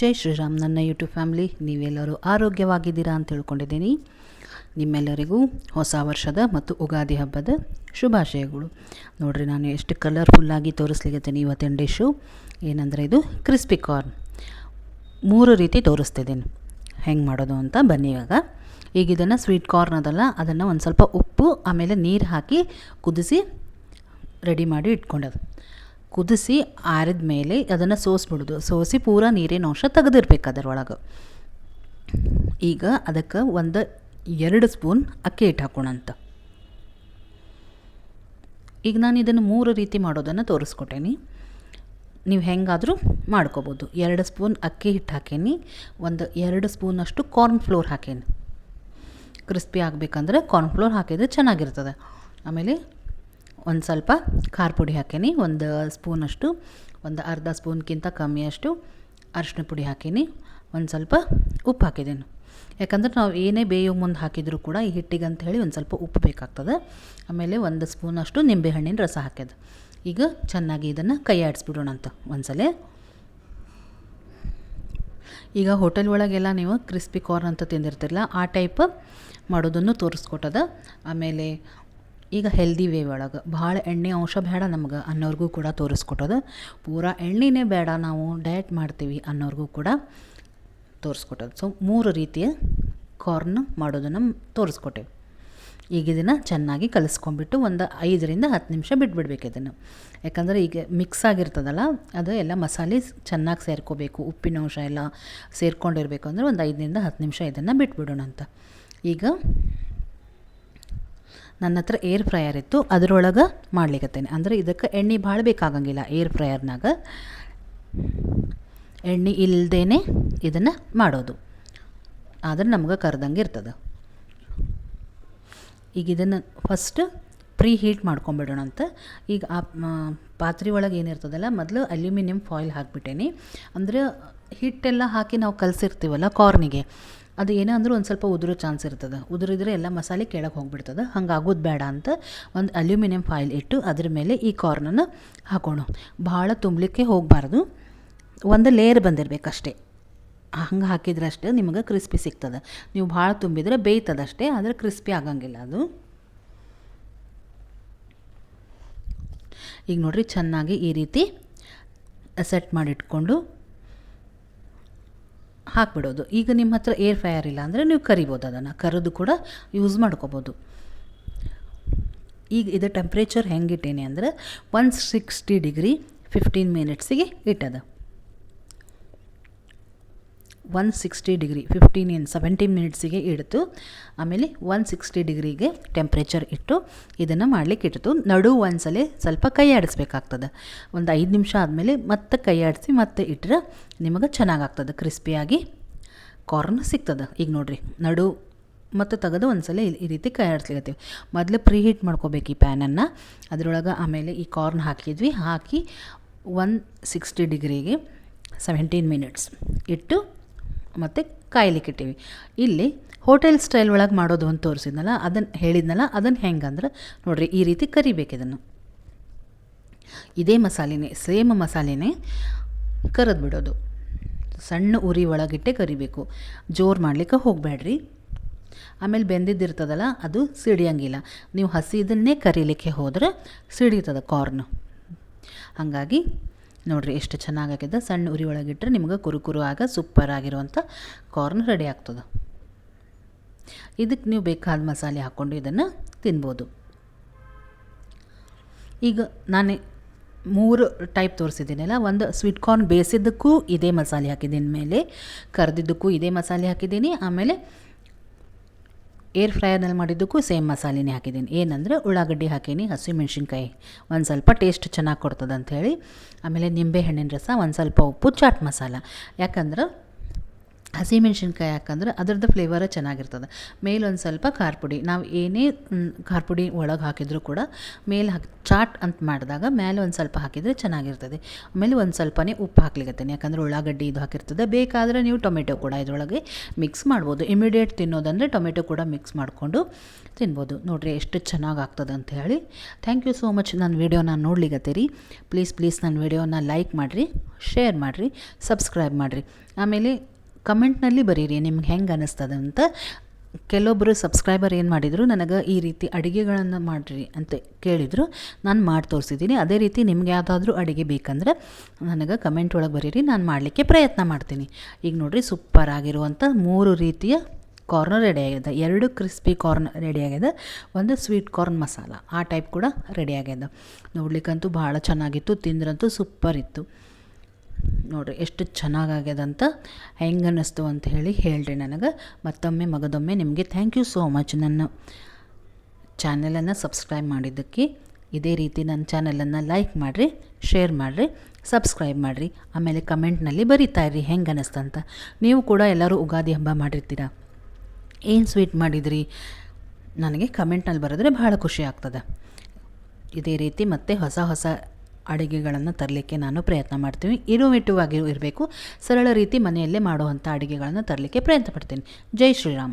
ಜೈ ಶ್ರೀರಾಮ್. ನನ್ನ YouTube family, ನೀವೆಲ್ಲರೂ ಆರೋಗ್ಯವಾಗಿದ್ದೀರಾ ಅಂತ ತಿಳ್ಕೊಂಡಿದ್ದೀನಿ. ನಿಮ್ಮೆಲ್ಲರಿಗೂ ಹೊಸ ವರ್ಷದ ಮತ್ತು ಉಗಾದಿ ಹಬ್ಬದ ಶುಭಾಶಯಗಳು. ನೋಡಿರಿ, ನಾನು ಎಷ್ಟು ಕಲರ್ಫುಲ್ಲಾಗಿ ತೋರಿಸ್ಲಿಕ್ಕೆ ಇವತ್ತಿನ ಡಿಶ್ಶು ಏನಂದರೆ ಇದು ಕ್ರಿಸ್ಪಿ ಕಾರ್ನ್ ಮೂರು ರೀತಿ ತೋರಿಸ್ತಿದ್ದೀನಿ. ಹೆಂಗೆ ಮಾಡೋದು ಅಂತ ಬನ್ನಿ ಇವಾಗ. ಈಗ ಇದನ್ನು ಸ್ವೀಟ್ ಕಾರ್ನ್ ಅದಲ್ಲ, ಅದನ್ನು ಒಂದು ಸ್ವಲ್ಪ ಉಪ್ಪು, ಆಮೇಲೆ ನೀರು ಹಾಕಿ ಕುದಿಸಿ ರೆಡಿ ಮಾಡಿ ಇಟ್ಕೊಂಡದು. ಕುದಿಸಿ ಆರಿದ ಮೇಲೆ ಅದನ್ನು ಸೋಸ್ಬಿಡೋದು. ಸೋಸಿ ಪೂರ ನೀರಿನ ಅಂಶ ತೆಗೆದಿರ್ಬೇಕು ಅದರೊಳಗೆ. ಈಗ ಅದಕ್ಕೆ ಒಂದು ಎರಡು ಸ್ಪೂನ್ ಅಕ್ಕಿ ಹಿಟ್ಟು ಹಾಕೋಣಂತ. ಈಗ ನಾನು ಇದನ್ನು ಮೂರು ರೀತಿ ಮಾಡೋದನ್ನು ತೋರಿಸ್ಕೊಟ್ಟೇನಿ ನೀವು ಹೆಂಗಾದರೂ ಮಾಡ್ಕೋಬೋದು. ಎರಡು ಸ್ಪೂನ್ ಅಕ್ಕಿ ಹಿಟ್ಟು ಹಾಕೇನಿ. ಒಂದು ಎರಡು ಸ್ಪೂನಷ್ಟು ಕಾರ್ನ್ ಫ್ಲೋರ್ ಹಾಕೇನಿ. ಕ್ರಿಸ್ಪಿ ಆಗಬೇಕಂದ್ರೆ ಕಾರ್ನ್ ಫ್ಲೋರ್ ಹಾಕಿದರೆ ಚೆನ್ನಾಗಿರ್ತದೆ. ಆಮೇಲೆ ಒಂದು ಸ್ವಲ್ಪ ಖಾರ ಪುಡಿ ಹಾಕೀನಿ, ಒಂದು ಸ್ಪೂನಷ್ಟು ಒಂದು ಅರ್ಧ ಸ್ಪೂನ್ಗಿಂತ ಕಮ್ಮಿಯಷ್ಟು ಅರಿಶಿನ ಪುಡಿ ಹಾಕೀನಿ, ಒಂದು ಸ್ವಲ್ಪ ಉಪ್ಪು ಹಾಕಿದ್ದೀನಿ. ಯಾಕಂದ್ರೆ ನಾವು ಏನೇ ಬೇಯೋ ಮುಂದೆ ಹಾಕಿದರೂ ಕೂಡ ಈ ಹಿಟ್ಟಿಗೆ ಅಂತ ಹೇಳಿ ಒಂದು ಸ್ವಲ್ಪ ಉಪ್ಪು ಬೇಕಾಗ್ತದೆ. ಆಮೇಲೆ ಒಂದು ಸ್ಪೂನಷ್ಟು ನಿಂಬೆಹಣ್ಣಿನ ರಸ ಹಾಕ್ಯದ. ಈಗ ಚೆನ್ನಾಗಿ ಇದನ್ನು ಕೈ ಆಡಿಸ್ಬಿಡೋಣ ಅಂತ ಒಂದ್ಸಲ. ಈಗ ಹೋಟೆಲ್ ಒಳಗೆಲ್ಲ ನೀವು ಕ್ರಿಸ್ಪಿ ಕಾರ್ನ್ ಅಂತ ತಿಂದಿರ್ತಿರಲ್ಲ, ಆ ಟೈಪ್ ಮಾಡೋದನ್ನು ತೋರಿಸ್ಕೊಟ್ಟದ. ಆಮೇಲೆ ಈಗ ಹೆಲ್ದಿ ವೇ ಒಳಗೆ. ಭಾಳ ಎಣ್ಣೆ ಅಂಶ ಬೇಡ ನಮ್ಗೆ ಅನ್ನೋರಿಗೂ ಕೂಡ ತೋರಿಸ್ಕೊಟ್ಟೋದು. ಪೂರಾ ಎಣ್ಣೆನೇ ಬೇಡ ನಾವು ಡಯಟ್ ಮಾಡ್ತೀವಿ ಅನ್ನೋರಿಗೂ ಕೂಡ ತೋರಿಸ್ಕೊಟ್ಟೋದು. ಸೊ ಮೂರು ರೀತಿಯ ಕಾರ್ನ್ ಮಾಡೋದನ್ನು ತೋರಿಸ್ಕೊಟ್ಟೇವೆ. ಈಗ ಇದನ್ನು ಚೆನ್ನಾಗಿ ಕಲಿಸ್ಕೊಂಡ್ಬಿಟ್ಟು ಒಂದು ಐದರಿಂದ ಹತ್ತು ನಿಮಿಷ ಬಿಟ್ಬಿಡ್ಬೇಕು ಇದನ್ನು. ಯಾಕಂದರೆ ಈಗ ಮಿಕ್ಸ್ ಆಗಿರ್ತದಲ್ಲ, ಅದು ಎಲ್ಲ ಮಸಾಲೆ ಚೆನ್ನಾಗಿ ಸೇರ್ಕೋಬೇಕು. ಉಪ್ಪಿನ ಅಂಶ ಎಲ್ಲ ಸೇರ್ಕೊಂಡಿರಬೇಕು ಅಂದರೆ ಒಂದು ಐದರಿಂದ ಹತ್ತು ನಿಮಿಷ ಇದನ್ನು ಬಿಟ್ಬಿಡೋಣ ಅಂತ ಈಗ ನನ್ನ ಹತ್ರ ಏರ್ ಫ್ರೈಯರ್ ಇತ್ತು, ಅದರೊಳಗೆ ಮಾಡ್ಲಿಕ್ಕತ್ತೇನೆ ಅಂದರೆ ಇದಕ್ಕೆ ಎಣ್ಣೆ ಭಾಳ ಬೇಕಾಗಂಗಿಲ್ಲ ಏರ್ ಫ್ರೈಯರ್ನಾಗ ಎಣ್ಣೆ ಇಲ್ಲದೇ ಇದನ್ನು ಮಾಡೋದು. ಆದರೆ ನಮ್ಗೆ ಕರ್ದಂಗೆ ಇರ್ತದೆ. ಈಗ ಇದನ್ನು ಫಸ್ಟ್ ಪ್ರೀ ಹೀಟ್ ಮಾಡ್ಕೊಂಬಿಡೋಣ ಅಂತ. ಈಗ ಆ ಪಾತ್ರೆ ಒಳಗೆ ಏನಿರ್ತದಲ್ಲ ಮೊದಲು ಅಲ್ಯೂಮಿನಿಯಂ ಫಾಯಿಲ್ ಹಾಕ್ಬಿಟ್ಟೇನಿ. ಅಂದರೆ ಹಿಟ್ಟೆಲ್ಲ ಹಾಕಿ ನಾವು ಕಲಸಿರ್ತೀವಲ್ಲ ಕಾರ್ನಿಗೆ ಅದು ಏನೇ ಅಂದರೂ ಒಂದು ಸ್ವಲ್ಪ ಉದುರೋ ಚಾನ್ಸ್ ಇರ್ತದೆ. ಉದುರಿದ್ರೆ ಎಲ್ಲ ಮಸಾಲೆ ಕೆಳಗೆ ಹೋಗ್ಬಿಡ್ತದೆ. ಹಂಗೆ ಆಗೋದು ಬೇಡ ಅಂತ ಒಂದು ಅಲ್ಯೂಮಿನಿಯಂ ಫಾಯಿಲ್ ಇಟ್ಟು ಅದ್ರ ಮೇಲೆ ಈ ಕಾರ್ನನ್ನು ಹಾಕೋಣ. ಭಾಳ ತುಂಬಲಿಕ್ಕೆ ಹೋಗಬಾರ್ದು. ಒಂದು ಲೇಯರ್ ಬಂದಿರಬೇಕಷ್ಟೇ. ಹಂಗೆ ಹಾಕಿದ್ರೆ ಅಷ್ಟೇ ನಿಮಗೆ ಕ್ರಿಸ್ಪಿ ಸಿಗ್ತದೆ. ನೀವು ಭಾಳ ತುಂಬಿದರೆ ಬೇಯ್ತದಷ್ಟೇ, ಆದರೆ ಕ್ರಿಸ್ಪಿ ಆಗಂಗಿಲ್ಲ ಅದು. ಈಗ ನೋಡಿರಿ, ಚೆನ್ನಾಗಿ ಈ ರೀತಿ ಸೆಟ್ ಮಾಡಿಟ್ಕೊಂಡು ಹಾಕ್ಬಿಡೋದು. ಈಗ ನಿಮ್ಮ ಹತ್ರ ಏರ್ ಫ್ರೈಯರ್ ಇಲ್ಲ ಅಂದರೆ ನೀವು ಕರಿಬೋದು ಅದನ್ನು. ಕರೆದು ಕೂಡ ಯೂಸ್ ಮಾಡ್ಕೋಬೋದು. ಈಗ ಇದು ಟೆಂಪ್ರೇಚರ್ ಹೆಂಗೆ ಇಟ್ಟೇನೆ ಅಂದರೆ ಒನ್ ಸಿಕ್ಸ್ಟಿ ಡಿಗ್ರಿ ಫಿಫ್ಟೀನ್ ಮಿನಿಟ್ಸಿಗೆ ಇಟ್ಟದ one sixty degree fifteen in seventeen ಮಿನಿಟ್ಸಿಗೆ ಇಡ್ತು. ಆಮೇಲೆ ಒನ್ ಸಿಕ್ಸ್ಟಿ ಡಿಗ್ರಿಗೆ ಟೆಂಪ್ರೇಚರ್ ಇಟ್ಟು ಇದನ್ನು ಮಾಡಲಿಕ್ಕೆ ಇಟ್ಟಿತು ನಡು ಒಂದ್ಸಲ ಸ್ವಲ್ಪ ಕೈ ಆಡಿಸ್ಬೇಕಾಗ್ತದೆ. ಒಂದು ಐದು ನಿಮಿಷ ಆದಮೇಲೆ ಮತ್ತೆ ಕೈ ಆಡಿಸಿ ಮತ್ತೆ ಇಟ್ಟರೆ ನಿಮಗೆ ಚೆನ್ನಾಗಾಗ್ತದೆ ಕ್ರಿಸ್ಪಿಯಾಗಿ ಕಾರ್ನ್ ಸಿಗ್ತದೆ. ಈಗ ನೋಡಿರಿ, ನಡು ಮತ್ತು ತೆಗೆದು ಒಂದ್ಸಲ ಈ ರೀತಿ ಕೈ ಆಡಿಸ್ಲಿಕತ್ತೀವಿ. ಮೊದಲು ಪ್ರೀ ಹೀಟ್ ಮಾಡ್ಕೋಬೇಕು ಈ ಪ್ಯಾನನ್ನು ಅದರೊಳಗೆ ಆಮೇಲೆ ಈ ಕಾರ್ನ್ ಹಾಕಿದ್ವಿ. ಹಾಕಿ ಒನ್ ಸಿಕ್ಸ್ಟಿ ಡಿಗ್ರಿಗೆ ಸೆವೆಂಟೀನ್ ಮಿನಿಟ್ಸ್ ಇಟ್ಟು ಮತ್ತು ಕಾಯ್ಲಿಕ್ಕೆ ಇಲ್ಲಿ ಹೋಟೆಲ್ ಸ್ಟೈಲ್ ಒಳಗೆ ಮಾಡೋದು ಅಂತ ತೋರಿಸಿದ್ನಲ್ಲ ಅದನ್ನು ಹೇಳಿದ್ನಲ್ಲ ಅದನ್ನು ಹೆಂಗಂದ್ರೆ ನೋಡಿರಿ ಈ ರೀತಿ ಕರಿಬೇಕು ಇದನ್ನು. ಇದೇ ಮಸಾಲೆನೇ, ಸೇಮ್ ಮಸಾಲೆನೇ ಕರೆದು ಬಿಡೋದು. ಸಣ್ಣ ಉರಿ ಒಳಗಿಟ್ಟೆ ಕರಿಬೇಕು. ಜೋರು ಮಾಡ್ಲಿಕ್ಕೆ ಹೋಗಬೇಡ್ರಿ. ಆಮೇಲೆ ಬೆಂದಿದ್ದಿರ್ತದಲ್ಲ ಅದು ಸಿಡಿಯಂಗಿಲ್ಲ. ನೀವು ಹಸಿದನ್ನೇ ಕರಿಲಿಕ್ಕೆ ಹೋದರೆ ಸಿಡಿಯುತ್ತದೆ ಕಾರ್ನ್. ಹಾಗಾಗಿ ನೋಡಿರಿ ಎಷ್ಟು ಚೆನ್ನಾಗಿ ಚೆನ್ನಾಗಾಗಿದೆ. ಸಣ್ಣ ಉರಿ ಒಳಗಿಟ್ಟರೆ ನಿಮ್ಗೆ ಕುರುಕುರು ಆಗ ಸೂಪರ್ ಆಗಿರುವಂಥ ಕಾರ್ನ್ ರೆಡಿ ಆಗ್ತದೆ. ಇದಕ್ಕೆ ನೀವು ಬೇಕಾದ ಮಸಾಲೆ ಹಾಕ್ಕೊಂಡು ಇದನ್ನು ತಿನ್ಬೋದು. ಈಗ ನಾನು ಮೂರು ಟೈಪ್ ತೋರಿಸಿದ್ದೀನಲ್ಲ, ಒಂದು ಸ್ವೀಟ್ ಕಾರ್ನ್ ಬೇಯಿಸಿದ್ದಕ್ಕೂ ಇದೇ ಮಸಾಲೆ ಹಾಕಿದ್ದೀನಿ. ಮೇಲೆ ಕರೆದಿದ್ದಕ್ಕೂ ಇದೇ ಮಸಾಲೆ ಹಾಕಿದ್ದೀನಿ. ಆಮೇಲೆ ಏರ್ ಫ್ರೈಯರ್ನಲ್ಲಿ ಮಾಡಿದ್ದಕ್ಕೂ ಸೇಮ್ ಮಸಾಲೆನೇ ಹಾಕಿದ್ದೀನಿ. ಏನಂದರೆ ಉಳ್ಳಾಗಡ್ಡಿ ಹಾಕೀನಿ ಹಸಿಮೆಣ್ಸಿನ್ಕಾಯಿ ಒಂದು ಸ್ವಲ್ಪ ಟೇಸ್ಟ್ ಚೆನ್ನಾಗಿ ಕೊಡ್ತದೆ ಅಂಥೇಳಿ ಆಮೇಲೆ ನಿಂಬೆಹಣ್ಣಿನ ರಸ, ಒಂದು ಸ್ವಲ್ಪ ಉಪ್ಪು, ಚಾಟ್ ಮಸಾಲ. ಯಾಕಂದ್ರೆ ಹಸಿಮೆಣ್ಸಿನ್ಕಾಯಿ ಹಾಕಂದ್ರೆ ಅದರದ್ದು ಫ್ಲೇವರ ಚೆನ್ನಾಗಿರ್ತದೆ. ಮೇಲೊಂದು ಸ್ವಲ್ಪ ಖಾರ ಪುಡಿ. ನಾವು ಏನೇ ಖಾರ ಪುಡಿ ಒಳಗೆ ಹಾಕಿದರೂ ಕೂಡ ಮೇಲೆ ಹಾಕಿ, ಚಾಟ್ ಅಂತ ಮಾಡಿದಾಗ ಮೇಲೆ ಒಂದು ಸ್ವಲ್ಪ ಹಾಕಿದರೆ ಚೆನ್ನಾಗಿರ್ತದೆ. ಆಮೇಲೆ ಒಂದು ಸ್ವಲ್ಪನೇ ಉಪ್ಪು ಹಾಕ್ಲಿಕ್ಕತ್ತೇನೆ ಯಾಕಂದರೆ ಉಳ್ಳಾಗಡ್ಡಿ ಇದು ಹಾಕಿರ್ತದೆ. ಬೇಕಾದರೆ ನೀವು ಟೊಮೆಟೊ ಕೂಡ ಇದರೊಳಗೆ ಮಿಕ್ಸ್ ಮಾಡ್ಬೋದು. ಇಮಿಡಿಯೇಟ್ ತಿನ್ನೋದಂದರೆ ಟೊಮೆಟೊ ಕೂಡ ಮಿಕ್ಸ್ ಮಾಡಿಕೊಂಡು ತಿನ್ಬೋದು. ನೋಡಿರಿ ಎಷ್ಟು ಚೆನ್ನಾಗಿ ಆಗ್ತದೆ ಅಂತ ಹೇಳಿ. ಥ್ಯಾಂಕ್ ಯು ಸೋ ಮಚ್ ನನ್ನ ವೀಡಿಯೋನ ನೋಡ್ಲಿಕತ್ತೀರಿ. ಪ್ಲೀಸ್ ಪ್ಲೀಸ್ ನನ್ನ ವೀಡಿಯೋನ ಲೈಕ್ ಮಾಡಿರಿ ಶೇರ್ ಮಾಡಿರಿ ಸಬ್ಸ್ಕ್ರೈಬ್ ಮಾಡಿರಿ. ಆಮೇಲೆ ಕಮೆಂಟ್ನಲ್ಲಿ ಬರೀರಿ, ನಿಮ್ಗೆ ಹೆಂಗೆ ಅನ್ನಿಸ್ತದೆ ಅಂತ. ಕೆಲವೊಬ್ಬರು ಸಬ್ಸ್ಕ್ರೈಬರ್ ಏನು ಮಾಡಿದರು, ನನಗೆ ಈ ರೀತಿ ಅಡುಗೆಗಳನ್ನು ಮಾಡಿರಿ ಅಂತ ಕೇಳಿದರು. ನಾನು ಮಾಡಿ ತೋರಿಸಿದ್ದೀನಿ ಅದೇ ರೀತಿ ನಿಮ್ಗೆ ಯಾವುದಾದ್ರೂ ಅಡುಗೆ ಬೇಕಂದ್ರೆ ನನಗೆ ಕಮೆಂಟ್ ಒಳಗೆ ಬರೀರಿ, ನಾನು ಮಾಡಲಿಕ್ಕೆ ಪ್ರಯತ್ನ ಮಾಡ್ತೀನಿ. ಈಗ ನೋಡಿರಿ, ಸೂಪರ್ ಆಗಿರುವಂಥ ಮೂರು ರೀತಿಯ ಕಾರ್ನ್ ರೆಡಿ ಆಗಿದೆ. ಎರಡು ಕ್ರಿಸ್ಪಿ ಕಾರ್ನ್ ರೆಡಿ ಆಗಿದೆ. ಒಂದು ಸ್ವೀಟ್ ಕಾರ್ನ್ ಮಸಾಲ. ಆ ಟೈಪ್ ಕೂಡ ರೆಡಿ ಆಗ್ಯದ ನೋಡ್ಲಿಕ್ಕಂತೂ ಭಾಳ ಚೆನ್ನಾಗಿತ್ತು, ತಿಂದ್ರಂತೂ ಸೂಪರ್ ಇತ್ತು. ನೋಡಿರಿ, ಎಷ್ಟು ಚೆನ್ನಾಗಾಗ್ಯದಂತ ಹೆಂಗೆ ಅನ್ನಿಸ್ತು ಅಂತ ಹೇಳಿ ಹೇಳ್ರಿ ನನಗೆ. ಮತ್ತೊಮ್ಮೆ ಮಗದೊಮ್ಮೆ ನಿಮಗೆ ಥ್ಯಾಂಕ್ ಯು ಸೋ ಮಚ್ ನನ್ನ ಚಾನಲನ್ನು ಸಬ್ಸ್ಕ್ರೈಬ್ ಮಾಡಿದ್ದಕ್ಕೆ ಇದೇ ರೀತಿ ನನ್ನ ಚಾನಲನ್ನು ಲೈಕ್ ಮಾಡಿರಿ ಶೇರ್ ಮಾಡಿರಿ ಸಬ್ಸ್ಕ್ರೈಬ್ ಮಾಡಿರಿ. ಆಮೇಲೆ ಕಮೆಂಟ್ನಲ್ಲಿ ಬರೀತಾ ಇರ್ರಿ ಹೆಂಗೆ ಅನ್ನಿಸ್ತಂತ ನೀವು ಕೂಡ ಎಲ್ಲರೂ ಉಗಾದಿ ಹಬ್ಬ ಮಾಡಿರ್ತೀರ? ಏನು ಸ್ವೀಟ್ ಮಾಡಿದ್ರಿ? ನನಗೆ ಕಮೆಂಟ್ನಲ್ಲಿ ಬರೆದ್ರೆ ಭಾಳ ಖುಷಿ ಆಗ್ತದೆ. ಇದೇ ರೀತಿ ಮತ್ತೆ ಹೊಸ ಹೊಸ ಅಡುಗೆಗಳನ್ನು ತರಲಿಕ್ಕೆ ನಾನು ಪ್ರಯತ್ನ ಮಾಡ್ತೀನಿ. ಇರುವಿಟುವಾಗಿ ಇರಬೇಕು. ಸರಳ ರೀತಿ ಮನೆಯಲ್ಲೇ ಮಾಡುವಂಥ ಅಡುಗೆಗಳನ್ನು ತರಲಿಕ್ಕೆ ಪ್ರಯತ್ನ ಪಡ್ತೀನಿ. ಜೈ ಶ್ರೀರಾಮ್.